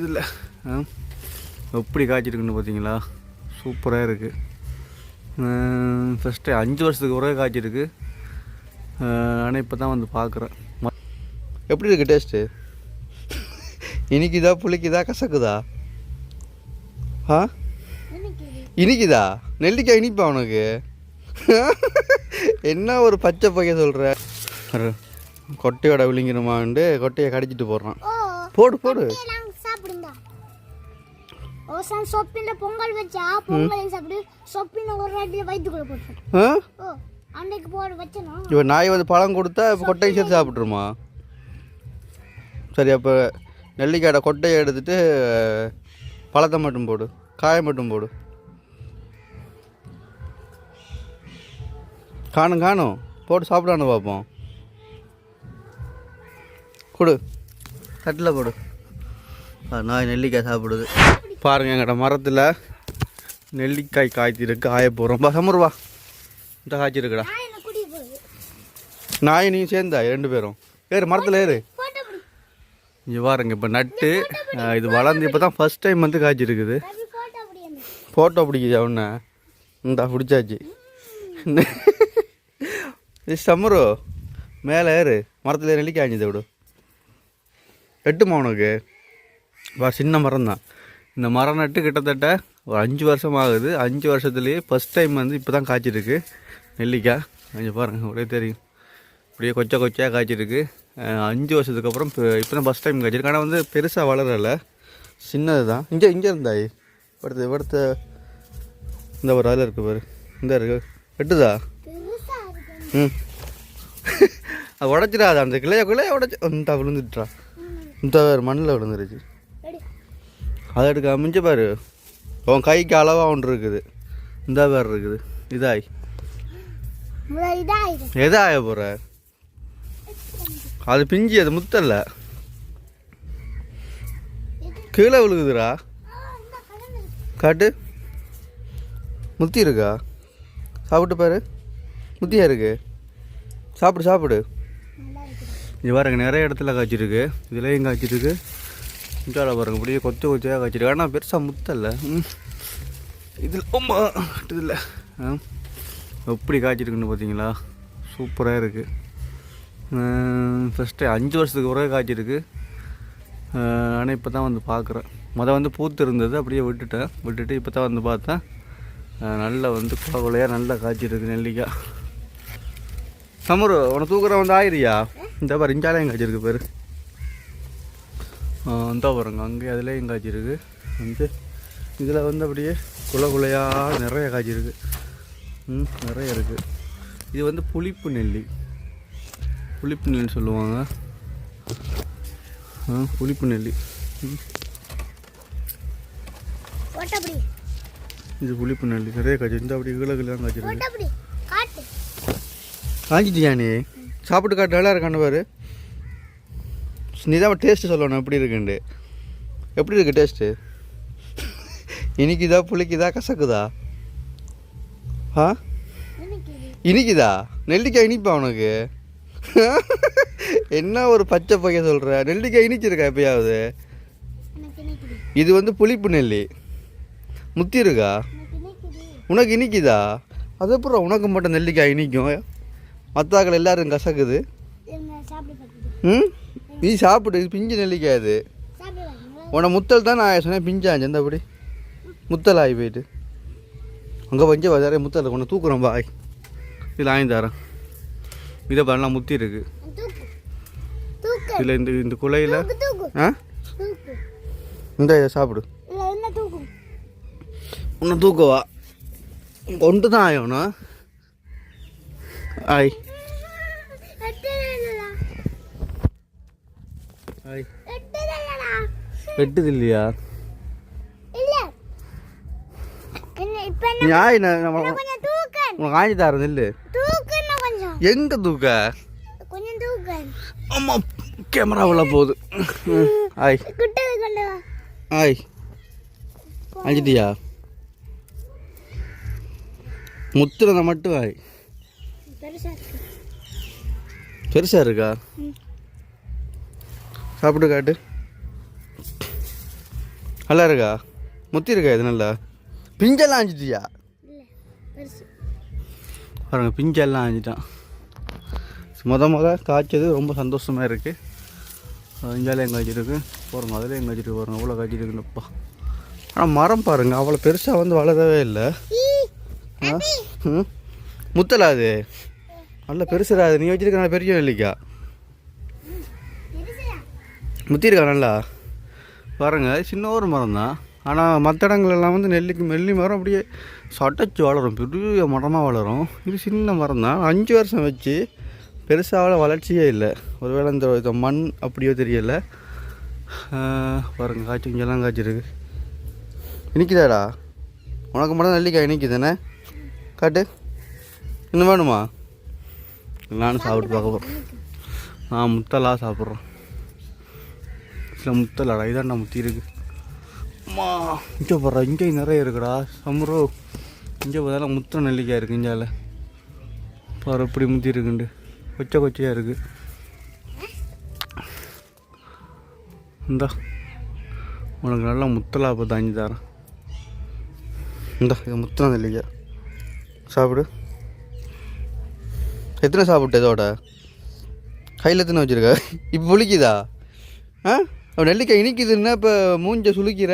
இதில் எப்படி காய்ச்சிருக்குன்னு பார்த்தீங்களா? சூப்பராக இருக்குது ஃபஸ்ட்டு அஞ்சு வருஷத்துக்கு ஒரே காய்ச்சிருக்கு. ஆனால் இப்போ தான் வந்து பார்க்குறேன் எப்படி இருக்குது டேஸ்ட்டு இனிக்குதா புளிக்குதா கசக்குதா? ஆ? இனிக்குதா? நெல்லிக்காய் இனிப்பா உனக்கு? என்ன ஒரு பச்சை பையன் சொல்கிற கொட்டையோட விழுங்கிருமான்ட்டு கொட்டையை கடிச்சிட்டு போடுறான். போடு போடு. ஓசான் சொப்பின பொங்கல் வச்சா பொங்கலையும் சாப்பிடு சொப்பின ஒரு வாட்டி வயிற்றுக்குள்ள போட்டு ஆ? ஓ அன்னைக்கு போட வச்சனோ இப்போ நாய் வந்து பழம் கொடுத்தா இப்போ கொட்டையை சேர்த்து சாப்பிட்ருமா சரி அப்போ நெல்லிக்காயோட கொட்டையை எடுத்துட்டு பழத்தை மட்டும் போடு காயை மட்டும் போடு. காணும் காணும். போட்டு சாப்பிடான்னு பார்ப்போம் கொடு. தட்டில் போடு. நாய் நெல்லிக்காய் சாப்பிடுது. பாருங்க எங்கள்கிட்ட மரத்தில் நெல்லிக்காய் காய்த்திருக்கு. காய போகிறோம் பா சமருவா இந்த காய்ச்சிருக்குடா நாய் நீ சேர்ந்தா ரெண்டு பேரும். ஏறு மரத்தில் ஏறு. இங்கே பாருங்க இப்போ நட்டு இது வளர்ந்து இப்போ தான் ஃபஸ்ட் டைம் வந்து காய்ச்சிருக்குது. ஃபோட்டோ பிடிக்குது அவனை இந்தா பிடிச்சாச்சு. இது சம்மரு மேலே ஏறு. மரத்தில் நெல்லிக்காய் விடு. எட்டுமா உனக்கு? வா சின்ன மரம் தான் இந்த மரம் நட்டு கிட்டத்தட்ட ஒரு அஞ்சு வருஷம் ஆகுது அஞ்சு வருஷத்துலேயே ஃபஸ்ட் டைம் வந்து இப்போ தான் காய்ச்சிருக்கு. நெல்லிக்காய். கொஞ்சம் பாருங்கள் ஒரே தெரியும். இப்படியே கொச்சை கொச்சையாக காய்ச்சிருக்கு. அஞ்சு வருஷத்துக்கு அப்புறம் இப்போ இப்போ தான் ஃபஸ்ட் டைம் காய்ச்சிருக்கு. ஆனால் வந்து பெருசாக வளரலை. சின்னது தான் இங்கே இங்கே இருந்தாய் படுத்து படுத்த இந்த ஒரு அதில் இருக்கு பாரு. இந்த இருக்கு. வெட்டுதா? ம். அது உடச்சிடாது? அந்த கிளைய கிளைய உடச்சி. இந்த விழுந்துட்டா இந்த மண்ணில் விழுந்துருச்சு. அதை எடுக்க மிஞ்ச பாரு. உன் கைக்கு அளவாக ஒன்று இருக்குது. இந்த வேறு இருக்குது. இதாய். எதை ஆய போகிற அது பிஞ்சி அது முத்தல்ல. கீழே கலந்து காட்டு. முத்தி இருக்கா? சாப்பிட்டு பாரு. முத்தியா இருக்கு? சாப்பிடு சாப்பிடு. பாருங்க நிறைய இடத்துல காய்ச்சிருக்கு. இதுலேயும் காய்ச்சிருக்கு. இஞ்சால பாருங்க இப்படியே கொத்து கொத்தியாக காய்ச்சிருக்கு. ஆனால் பெருசாக முத்தல்ல. இதில் அம்மா இதில் எப்படி காய்ச்சிருக்குன்னு பார்த்தீங்களா சூப்பராக இருக்குது ஃபஸ்ட்டு அஞ்சு வருஷத்துக்கு ஒரே காய்ச்சிருக்கு. ஆனால் இப்போ தான் வந்து பார்க்குறேன் மொதல் வந்து பூத்து இருந்தது அப்படியே விட்டுட்டேன். விட்டுட்டு இப்போ தான் வந்து பார்த்தேன். நல்லா வந்து குலை குலையாக நல்லா காய்ச்சிருக்கு நெல்லிக்காய் சமரு உனக்கு தூக்குற வந்து ஆயிரியா? இந்த பாரு இஞ்சாலையும் காய்ச்சிருக்கு பேர். இந்த பாருங்க அங்கே அதுலேயும் காய்ச்சிருக்கு. வந்து இதில் வந்து அப்படியே குலை குலையாக நிறைய காய்ச்சிருக்கு. ம் நிறைய இருக்குது இது வந்து புளிப்பு நெல்லி. புளிப்பு நெல்லின்னு சொல்லுவாங்க. புளிப்பு நெல்லி. இது புளிப்பு நெல்லி. நிறைய காய்ச்சி இந்த அப்படி கீழே கீழே காய்ச்சிருக்கு. காட்டு. காஞ்சிட்டியா நீ? சாப்பிட்டு காட்டு நல்லா இருக்கான்னு பாரு. நீ தான் டேஸ்ட்டு சொல்லணும் எப்படி இருக்குன்ட்டு. எப்படி இருக்கு டேஸ்ட்டு இனிக்குதா புளிக்குதா கசக்குதா? ஆ? இனிக்குதா? நெல்லிக்காய் இனிப்பா உனக்கு? என்ன ஒரு பச்சை பையன் சொல்கிற நெல்லிக்காய் இனிச்சிருக்கா எப்பயாவது? இது வந்து புளிப்பு நெல்லி. முத்தி இருக்கா? உனக்கு இனிக்குதா? அது அப்புறம் உனக்கு மட்டும் நெல்லிக்காய் இனிக்கும். மற்றாக்கள் எல்லாரும் கசக்குது. ம்? நீ சாப்பிடு இது பிஞ்சு நெல்லிக்காய் அது. சாப்பிட்டு உன முத்தல் தான் நான் சொன்னேன் பிஞ்சாச்சு அந்த அப்படி முத்தல் ஆகி போயிட்டு. அங்கே பஞ்ச வந்தாரே முத்தல் உன்னை தூக்குறோம் பாய் இதில் ஆகி தரேன் இதை பண்ணலாம் முத்தி இருக்கு. இதில் இந்த இந்த குலையில் ஆ? இந்த இதை சாப்பிடு. உன்னை தூக்கவா? கொண்டு தான் ஆகணும் ஆய் எட்டுதல்லடா ஆய் எட்டுதல்லடா வெட்டுது இல்லையா இல்ல என்ன இப்போ நீ என்ன ஆய் நான் நான் இன்னும் கொஞ்சம் தூக்கன் உனக்கு ஆஞ்சி தரேன் இல்லை தூக்கு எங்கே அம்மா கேமரா உள்ள போகுது ஆய் ஆய் அஞ்சிட்டியா முத்துறத மட்டும் ஆய் பெருசா இருக்கு. சாப்பிட்டு காட்டு. நல்லா இருக்கா? முத்தி இருக்கா இது நல்லா? பிஞ்செல்லாம் ஆஞ்சிட்டியா பாருங்க பிஞ்செல்லாம் ஆஞ்சிட்டான் முத முத காய்ச்சது ரொம்ப சந்தோஷமாக இருக்குது இஞ்சாலே எங்கே வச்சுருக்கு பாருங்க அதில் எங்கே வச்சுருக்கு போகிறோம் அவ்வளோ காய்ச்சிருக்குன்னப்பா ஆனால் மரம் பாருங்க அவ்வளோ பெருசாக வந்து வளரவே இல்லை. ஆ? ம்? முத்தலா நல்ல பெருசுடாது நீ வச்சுருக்க நல்ல பெரிய இல்லைக்கா முத்திருக்கா நல்லா பாருங்க சின்ன ஒரு மரம் தான் ஆனால் மற்ற இடங்கள்லாம் வந்து நெல்லிக்கு மெல்லி மரம் அப்படியே சட்டச்சு வளரும். பெரிய மரமாக வளரும். இது சின்ன மரம் தான் அஞ்சு வருஷம் வச்சு பெருசாக வளர்ச்சியே இல்லை. ஒருவேளை இந்த இந்த மண் அப்படியோ தெரியல. பாருங்கள் பாருங்க காய்ச்சி இங்கெல்லாம் காய்ச்சிருக்கு. இனிக்குதாடா? உனக்கு மட்டும் நெல்லிக்காய் இனிக்குதானே காட்டு. இன்னும் வேணுமா? நானும் சாப்பிட்டு பார்க்க போகிறேன் நான் முத்தலாக சாப்பிட்றோம். இல்லை முத்தலடா இதாண்டா முத்தி இருக்கு. அம்மா இங்கே போடுறா இங்கே நிறைய இருக்குடா. சம்ரோ இங்கே பார்த்தா முத்திர நெல்லிக்காய் இருக்கு இஞ்சால. பாரு இப்படி முத்தி இருக்குண்டு. கொச்சை கொச்சையாக இருக்கு. இந்தா உனக்கு நல்லா முத்தலா இப்போ தாங்கி தரேன். இந்தா இது முத்திர நெல்லிக்காய். சாப்பிடு. எத்தனை சாப்பிட்டு இதோட? கையில் எத்தனை வச்சுருக்க? இப்போ ஒழிக்குதா ஆ? நெல்லிக்காய் இனிக்குதுன்னா இப்போ மூஞ்ச சுளுக்கிற?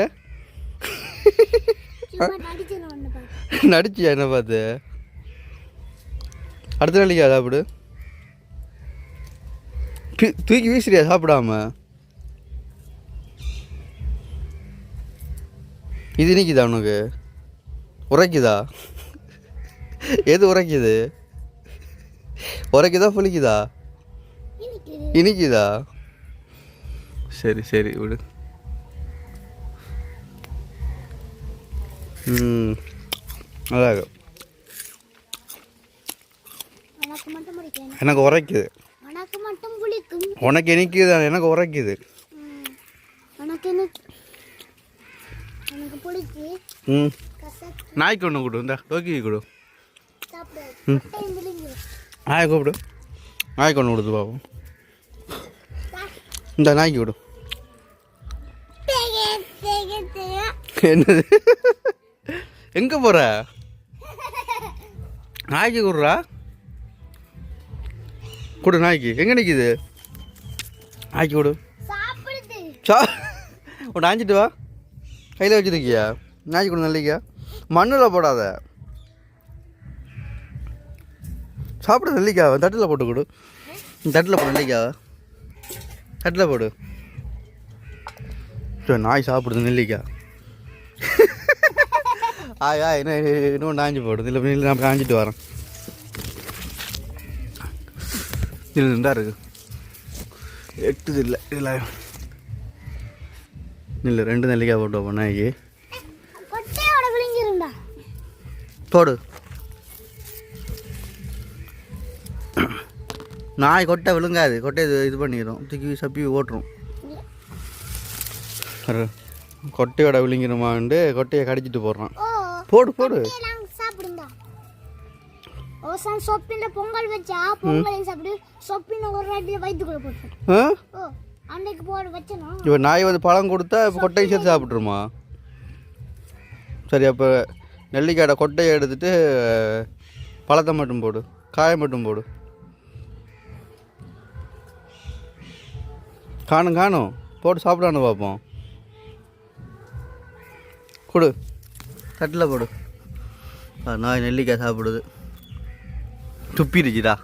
நடிச்சியா என்ன பார்த்து அடுத்த நெல்லிக்காய் சாப்பிடு. தூக்கி வீசுறியா சாப்பிடாம? இது இனிக்குதா உனக்கு? உரைக்குதா? எது உரைக்குது? உரைக்குதா புளிக்குதா? இனிக்குதா? சரி சரி விடு. ம் நல்லா இருக்கு எனக்கு உரைக்குது. உனக்கு மட்டும் பிடிக்கும். உனக்கு இனிக்குது எனக்கு உரைக்குது. ம். ம். நாய்க்கு ஒன்று கொடு இந்த டோக்கி கொடு. விழுங்கு நாயை கூப்பிடு. நாய்க்கு ஒன்று கொடுத்து பார்ப்போம் இந்த நாய்க்கு கொடு. என்னது? எங்கே போகிற நாய்க்கு கொடுறா? கொடு நாய்க்கு. எங்கே நிற்கிது நாய்க்கு கொடு. சா உன்னை ஆஞ்சிட்டு வா. கையில் வச்சுருக்கியா? நாய்க்கு கொடு நல்லிக்கா. மண்ணில் போடாத. சாப்பிட நெல்லிக்காவை தட்டில் போட்டு கொடு. தட்டில் போடு நெல்லிக்காவை தட்டில் போடு. நாய் சாப்பிடுது நெல்லிக்காய் ஆய் ஆய் என்ன இன்னும் ஆஞ்சு போடுது இல்லை இல்லை நான் போய் ஆஞ்சிட்டு வரேன் இதில் இருந்தா இருக்கு எட்டுது இல்லை இதில் இல்லை ரெண்டு நெல்லிக்காய் போட்டு விழுங்கிருண்டா போடு நாய் கொட்டை விழுங்காது கொட்டை இது இது பண்ணிடும் தூக்கி சப்பி ஓட்டுரும் கொட்டையோட விழுங்கிருமான்ட்டு கொட்டையை கடிச்சிட்டு போடுறான். போடு போடு. ஓசான் பொங்கல் வச்சா பொங்கல் சாப்பிடு. சொப்பின ஒரு வாட்டியில் வயிற்றுக்குள்ள போட்டு ஆ? ஓ அன்னைக்கு போட வச்சனும் இப்போ நாய் வந்து பழம் கொடுத்தா இப்போ கொட்டையை சேர்த்து சாப்பிட்ருமா சரி அப்போ நெல்லிக்காயோட கொட்டையை எடுத்துட்டு பழத்தை மட்டும் போடு காயை மட்டும் போடு. காணும் காணும். போட்டு சாப்பிடான்னு பார்ப்போம். கொடு. தட்டில் போடு நாய் நெல்லிக்காய் சாப்பிடுது. துப்பிடுச்சுடா.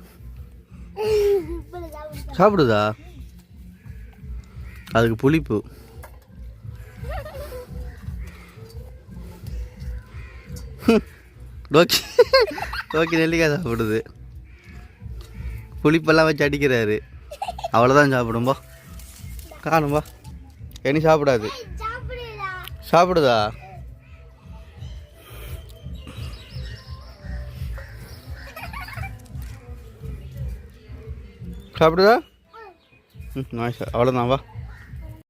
சாப்பிடுதா? அதுக்கு புளிப்பு. டோக்கி டோக்கி நெல்லிக்காய் சாப்பிடுது. புளிப்பெல்லாம் வச்சு அடிக்கிறாரு. அவ்வளோதான் சாப்பிடும்பா காணும்பா இனி சாப்பிடாது? சாப்பிடுதா? சாப்பிடுதா? ம் நான் அவ்வளோதான் வா.